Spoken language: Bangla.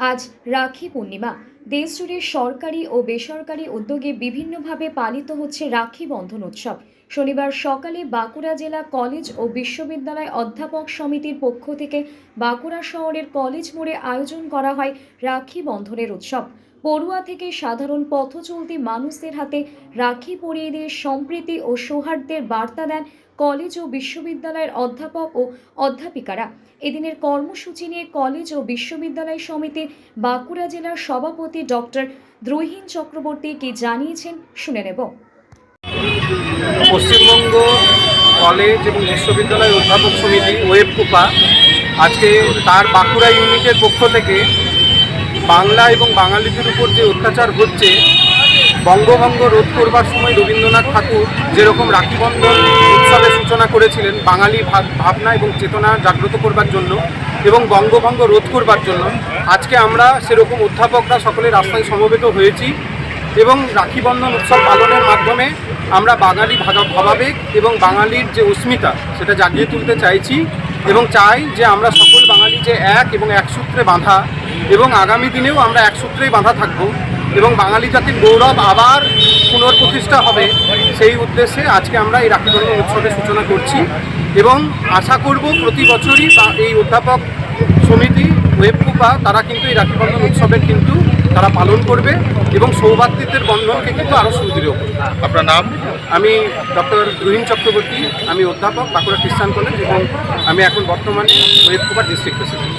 আজ রাখি পূর্ণিমা। দেশজুড়ে সরকারি ও বেসরকারি উদ্যোগে বিভিন্নভাবে পালিত হচ্ছে রাখি বন্ধন উৎসব। শনিবার সকালে বাঁকুড়া জেলা কলেজ ও বিশ্ববিদ্যালয় অধ্যাপক সমিতির পক্ষ থেকে বাঁকুড়া শহরের কলেজ মোড়ে আয়োজন করা হয় রাখি বন্ধনের উৎসব। পড়ুয়া থেকে সাধারণ পথ চলতি মানুষদের হাতে রাখি পরিয়ে দিয়ে সম্প্রীতি ও সৌহার্দ্যের বার্তা দেন কলেজ ও বিশ্ববিদ্যালয়ের অধ্যাপক ও অধ্যাপিকারা। এদিনের কর্মসূচি নিয়ে কলেজ ও বিশ্ববিদ্যালয় সমিতির বাঁকুড়া জেলার সভাপতি ডক্টর দ্রোহীন চক্রবর্তী কি জানিয়েছেন শুনে নেব। পশ্চিমবঙ্গ কলেজ এবং বিশ্ববিদ্যালয় অধ্যাপক সমিতি ওয়েব কোপা আজকে তার বাঁকুড়া ইউনিটের পক্ষ থেকে বাংলা এবং বাঙালিদের উপর যে অত্যাচার হচ্ছে, বঙ্গভঙ্গ রোধ করবার সময় রবীন্দ্রনাথ ঠাকুর যেরকম রাখি বন্ধন উৎসবের সূচনা করেছিলেন বাঙালি ভাব- ভাবনা এবং চেতনা জাগ্রত করবার জন্য এবং বঙ্গভঙ্গ রোধ করবার জন্য, আজকে আমরা সেরকম অধ্যাপকরা সকলে রাস্তায় সমবেত হয়েছি এবং রাখিবন্ধন উৎসব পালনের মাধ্যমে আমরা বাঙালি ভাবাবেগ এবং বাঙালির যে অস্মিতা সেটা জাগিয়ে তুলতে চাইছি এবং চাই যে আমরা সকল যে এক এবং এক সূত্রে বাঁধা এবং আগামী দিনেও আমরা এক সূত্রেই বাঁধা থাকব এবং বাঙালি জাতির গৌরব আবার পুনর্প্রতিষ্ঠা হবে সেই উদ্দেশ্যে আজকে আমরা এই রাখি উৎসবের সূচনা করছি এবং আশা করব প্রতি বছরই এই অধ্যাপক সমিতি, ওয়েবকুপা তারা কিন্তু এই রাখি বন্ধন উৎসবের কিন্তু তারা পালন করবে এবং সৌভাতৃত্বের বন্ধনকে কিন্তু আরও সুদৃঢ় করবে। আপনার নাম? আমি ডক্টর রোহিন চক্রবর্তী, আমি অধ্যাপক বাঁকুড়া খ্রিস্টান কলেজ এবং আমি এখন বর্তমানে ওয়েবকুপার ডিস্ট্রিক্ট প্রেসিডেন্ট